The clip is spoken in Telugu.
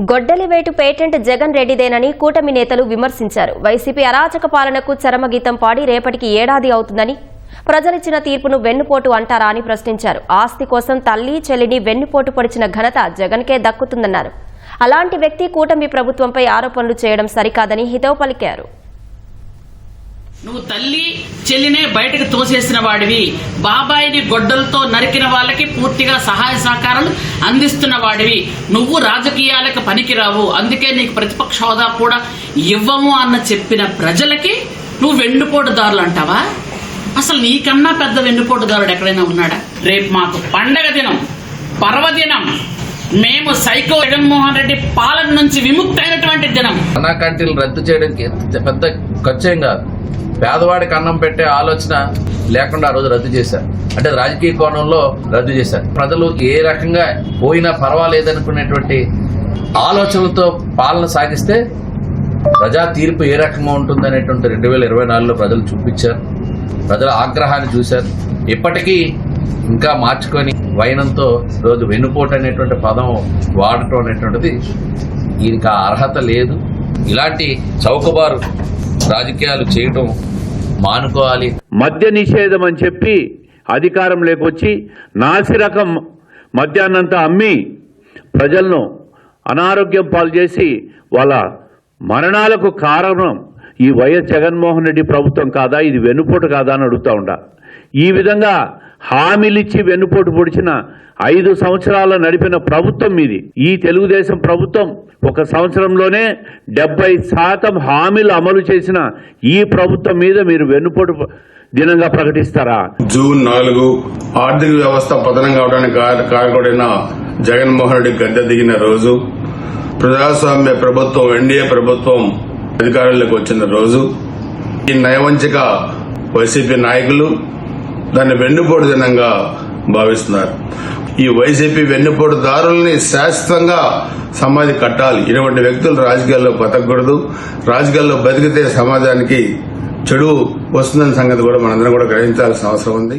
గొడ్డలివేటు పేటెంట్ జగన్ రెడ్డిదేనని కూటమి నేతలు విమర్శించారు. వైసీపీ అరాచక పాలనకు చరమగీతం పాడి రేపటికి ఏడాది అవుతుందని ప్రజలిచ్చిన తీర్పును వెన్నుపోటు అంటారా అని ప్రశ్నించారు. ఆస్తి కోసం తల్లి చెల్లిని వెన్నుపోటు పొడిచిన ఘనత జగన్కే దక్కుతుందన్నారు. అలాంటి వ్యక్తి కూటమి ప్రభుత్వంపై ఆరోపణలు చేయడం సరికాదని హితవు పలికారు. నువ్వు తల్లి చెల్లినే బయటకు తోసేసిన వాడివి. బాబాయిని గొడ్డలతో నరికిన వాళ్ళకి పూర్తిగా సహాయ సహకారాలు అందిస్తున్న వాడివి. నువ్వు రాజకీయాలకు పనికిరావు. అందుకే నీకు ప్రతిపక్ష హోదా కూడా ఇవ్వము అన్న చెప్పిన ప్రజలకి నువ్వు వెన్నుపోటుదారులు అంటావా? అసలు నీకన్నా పెద్ద వెన్నుపోటుదారుడు ఎక్కడైనా ఉన్నాడా? రేపు మాకు పండగ దినం పర్వదినం. మేము సైకో జగన్మోహన్ రెడ్డి పాలన నుంచి విముక్తైనటువంటి దినం. అన్నా రద్దు చేయడానికి పెద్ద ఖర్చు ఏం కాదు. పేదవాడికి అన్నం పెట్టే ఆలోచన లేకుండా ఆ రోజు రద్దు చేశారు. అంటే రాజకీయ కోణంలో రద్దు చేశారు. ప్రజలు ఏ రకంగా పోయినా పర్వాలేదనుకునేటువంటి ఆలోచనలతో పాలన సాగిస్తే ప్రజా తీర్పు ఏ రకంగా ఉంటుందనేటువంటి రెండు వేల ఇరవై నాలుగులో ప్రజలు చూపించారు. ప్రజల ఆగ్రహాన్ని చూశారు. ఇప్పటికీ ఇంకా మార్చుకొని వైనంతో రోజు వెన్నుపోటు అనేటువంటి పదం వాడటం అనేటువంటిది ఈయనకి అర్హత లేదు. ఇలాంటి చౌకబారు రాజకీయాలు చేయటం మానుకోవాలి. మద్య నిషేధం అని చెప్పి అధికారం లేకొచ్చి నాసిరకం మద్యాన్నంతా అమ్మి ప్రజలను అనారోగ్యం పాలు చేసి వాళ్ళ మరణాలకు కారణం ఈ వైఎస్ జగన్మోహన్ రెడ్డి ప్రభుత్వం కాదా? ఇది వెనుపోటు కాదా అని అడుగుతా ఉండా. ఈ విధంగా హామీలిచ్చి వెన్నుపోటు పొడిచిన ఐదు సంవత్సరాలు నడిపిన ప్రభుత్వం ఇది. ఈ తెలుగుదేశం ప్రభుత్వం ఒక సంవత్సరంలోనే డెబ్బై శాతం హామీలు అమలు చేసిన ఈ ప్రభుత్వం మీద మీరు వెన్నుపోటు దినంగా ప్రకటిస్తారా? జూన్ నాలుగు ఆర్థిక వ్యవస్థ పతనం కావడానికి కారకుడైన జగన్మోహన్ రెడ్డి గద్దె దిగిన రోజు ప్రజాస్వామ్య ప్రభుత్వం ఎన్డీఏ ప్రభుత్వం అధికారంలోకి వచ్చిన రోజు ఈ నయవంచిక వైసీపీ నాయకులు దాన్ని వెన్నుపోటు దినంగా భావిస్తున్నారు. ఈ వైసీపీ వెన్నుపోటు దారుల్ని శాశ్వతంగా సమాధి కట్టాలి. ఇటువంటి వ్యక్తులు రాజకీయాల్లో బతకూడదు రాజకీయాల్లో బతికితే సమాజానికి చెడు వస్తుందన్న సంగతి కూడా మనందరం కూడా గ్రహించాల్సిన అవసరం ఉంది.